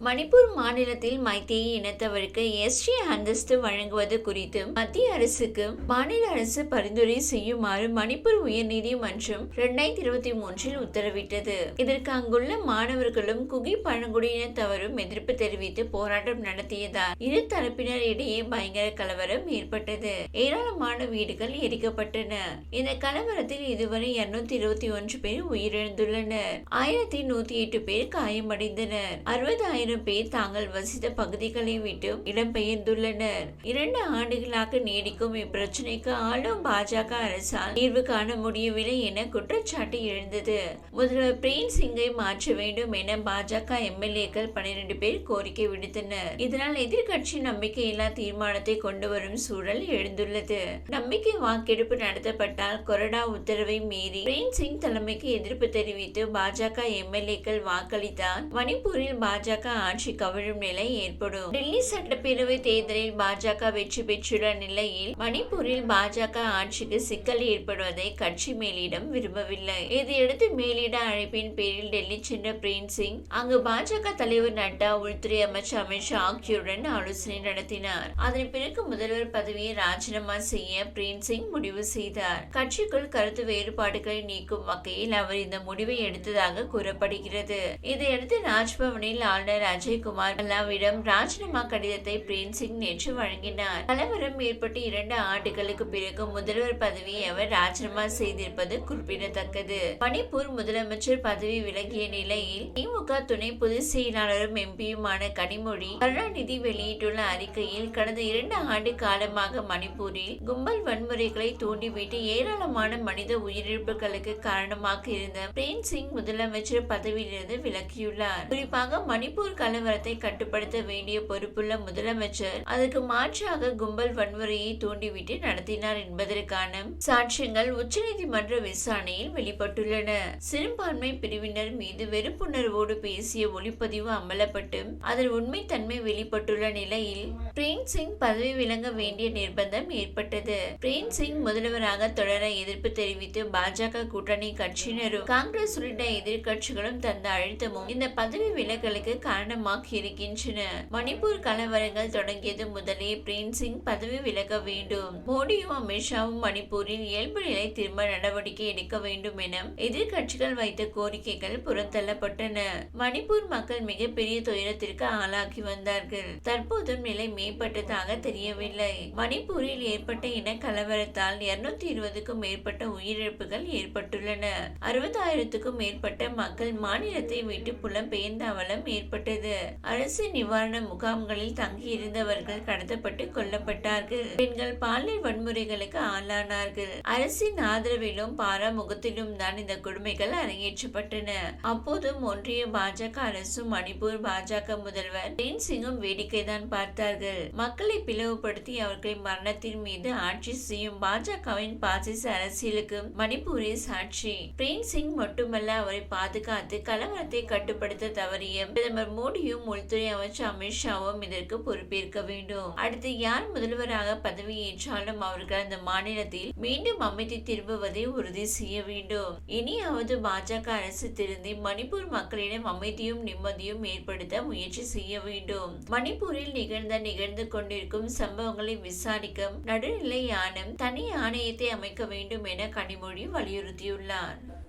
மணிப்பூர் மாநிலத்தில் மைத்தேயி இனத்தவருக்கு எஸ்டி அந்தஸ்து வழங்குவது குறித்து மத்திய அரசுக்கு மாநில அரசு பரிந்துரை செய்யுமாறு மணிப்பூர் உயர்நீதிமன்றம் இரண்டாயிரத்தி இருபத்தி மூன்றில் உத்தரவிட்டது. இதற்கு அங்குள்ள மாணவர்களும் குகி பழங்குடியினத்தவரும் எதிர்ப்பு தெரிவித்து போராட்டம் நடத்தியதால் இரு தரப்பினர் இடையே பயங்கர கலவரம் ஏற்பட்டது. ஏராளமான வீடுகள் எரிக்கப்பட்டன. இந்த கலவரத்தில் இதுவரை இருநூத்தி இருபத்தி ஒன்று பேர் உயிரிழந்துள்ளனர். ஆயிரத்தி நூத்தி எட்டு பேர் காயமடைந்தனர். அறுபதாயிரம் பேர் தாங்கள் வசித்த பகுதிகளை விட்டு இடம்பெயர்ந்துள்ளனர். இரண்டு ஆண்டுகளாக நீடிக்கும் இப்பிரச்சனைக்கு ஆளும் பாஜக அரசால் தீர்வு காண முடியவில்லை என குற்றச்சாட்டு எழுந்தது. முதல்வர் பிரேம் சிங்கை மாற்ற வேண்டும் என பாஜக எம்எல்ஏக்கள் பனிரெண்டு பேர் கோரிக்கை விடுத்தனர். இதனால் எதிர்கட்சி நம்பிக்கையில்லா தீர்மானத்தை கொண்டு வரும் சூழல் எழுந்துள்ளது. நம்பிக்கை வாக்கெடுப்பு நடத்தப்பட்டால் கொறடா உத்தரவை மீறி பிரேம் சிங் தலைமைக்கு எதிர்ப்பு தெரிவித்து பாஜக எம்எல்ஏக்கள் வாக்களித்தால் மணிப்பூரில் பாஜக ஆட்சி கவிழும் நிலை ஏற்படும். டெல்லி சட்டப்பேரவை தேர்தலில் பாஜக வெற்றி பெற்றுள்ள நிலையில் மணிப்பூரில் பாஜக ஆட்சிக்கு சிக்கல் ஏற்படுவதை கட்சி மேலிடம் விரும்பவில்லை. இதையடுத்து மேலிட அழைப்பின் பேரில் டெல்லி சென்ற பிரேம் சிங் அங்கு பாஜக தலைவர் நட்டா உள்துறை அமைச்சர் அமித்ஷா ஆகியோருடன் ஆலோசனை நடத்தினார். அதன் பிறகு முதல்வர் பதவியை ராஜினாமா செய்ய பிரேம் சிங் முடிவு செய்தார். கட்சிக்குள் கருத்து வேறுபாடுகளை நீக்கும் வகையில் அவர் இந்த முடிவை எடுத்ததாக கூறப்படுகிறது. இதையடுத்து ராஜ்பவனில் ஆளுநர் அஜய்குமார் பல்லாவிடம் ராஜினாமா கடிதத்தை பிரேம் சிங் நேற்று வழங்கினார். கலவரம் ஏற்பட்டு இரண்டு ஆண்டுகளுக்கு பிறகு முதல்வர் பதவியை அவர் ராஜினாமா செய்திருப்பது குறிப்பிடத்தக்கது. மணிப்பூர் முதலமைச்சர் பதவி விலகிய நிலையில் திமுக துணை பொதுச் செயலாளரும் எம்பியுமான கனிமொழி கருணாநிதி வெளியிட்டுள்ள அறிக்கையில் கடந்த இரண்டு ஆண்டு காலமாக மணிப்பூரில் கும்பல் வன்முறைகளை தூண்டிவிட்டு ஏராளமான மனித உயிரிழப்புகளுக்கு காரணமாக இருந்த பிரேம் சிங் முதலமைச்சர் பதவியிலிருந்து விலகியுள்ளார். குறிப்பாக மணிப்பூர் கலவரத்தை கட்டுப்படுத்த வேண்டிய பொறுப்புள்ள முதலமைச்சர் அதற்கு மாற்றாக கும்பல் வன்முறையை தூண்டிவிட்டு நடத்தினார் என்பதற்கான சாட்சியங்கள் உச்சநீதிமன்ற விசாரணையில் வெளிப்பட்டுள்ளன. சிறுபான்மை பிரிவினர் மீது வெறுப்புணர்வோடு பேசிய ஒளிப்பதிவு அமலப்பட்டு அதன் உண்மைத்தன்மை வெளிப்பட்டுள்ள நிலையில் பிரேம் சிங் பதவி விளங்க வேண்டிய நிர்பந்தம் ஏற்பட்டது. பிரேம் சிங் முதல்வராக தொடர எதிர்ப்பு தெரிவித்து பாஜக கூட்டணி கட்சியினரும் காங்கிரஸ் உள்ளிட்ட எதிர்கட்சிகளும் தந்த அழுத்தமும் இந்த பதவி விலகலுக்கு காரணமாக இருக்கின்றன. மணிப்பூர் கலவரங்கள் தொடங்கியது முதலே பிரேம் சிங் பதவி விலக வேண்டும். மோடியும் அமித்ஷாவும் மணிப்பூரில் இயல்பு நிலை திரும்ப நடவடிக்கை எடுக்க வேண்டும் என எதிர்கட்சிகள் வைத்த கோரிக்கைகள் புறந்தள்ளப்பட்டன. மணிப்பூர் மக்கள் மிகப்பெரிய துயரத்திற்கு ஆளாகி வந்தார்கள். தற்போதும் நிலை மேம்பட்டதாக தெரியவில்லை. மணிப்பூரில் ஏற்பட்ட இன கலவரத்தால் இருநூத்தி இருபதுக்கும் மேற்பட்ட உயிரிழப்புகள் ஏற்பட்டுள்ளன. அறுபதாயிரத்துக்கும் மேற்பட்ட மக்கள் மாநிலத்தை விட்டு புலம்பெயர்ந்த அவலம் ஏற்பட்டது அரசு நிவாரண முகாம்களில் தங்கியிருந்தவர்கள் கடத்தப்பட்டு கொல்லப்பட்டார்கள். பெண்கள் பாலியல் வன்முறைகளுக்கு ஆளானார்கள். அரசின் ஆதரவிலும் பாராமுகத்திலும் தான் இந்த கொடுமைகள் அரங்கேற்றப்பட்டன. அப்போதும் ஒன்றிய பாஜக அரசும் மணிப்பூர் பாஜக முதல்வர் சிங்கும் வேடிக்கை தான் பார்த்தார்கள். மக்களை பிளவுபடுத்தி அவர்களின் மரணத்தின் மீது ஆட்சி செய்யும் பாஜகவின் பாசிச அரசியலுக்கு மணிப்பூரே சாட்சி. பிரேம் சிங் மட்டுமல்ல அவரை பாதுகாத்து கலவரத்தை கட்டுப்படுத்த தவறிய பிரதமர் மோடியும். உள்துறை அமைச்சர் அமித்ஷாவும் இதற்கு பொறுப்பேற்க வேண்டும். அடுத்து யார் முதல்வராக பதவியேற்றாலும் அவர்கள் அந்த மாநிலத்தில் மீண்டும் அமைதி திரும்புவதை உறுதி செய்ய வேண்டும். இனியாவது பாஜக அரசு திருந்தி மணிப்பூர் மக்களிடம் அமைதியும் நிம்மதியும் ஏற்படுத்த முயற்சி செய்ய வேண்டும். மணிப்பூரில் நிகழ்ந்த நிகழ்ந்து கொண்டிருக்கும் சம்பவங்களை விசாரிக்க நடுநிலை ஆணையம் தனி ஆணையத்தை அமைக்க வேண்டும் என கனிமொழி வலியுறுத்தியுள்ளார்.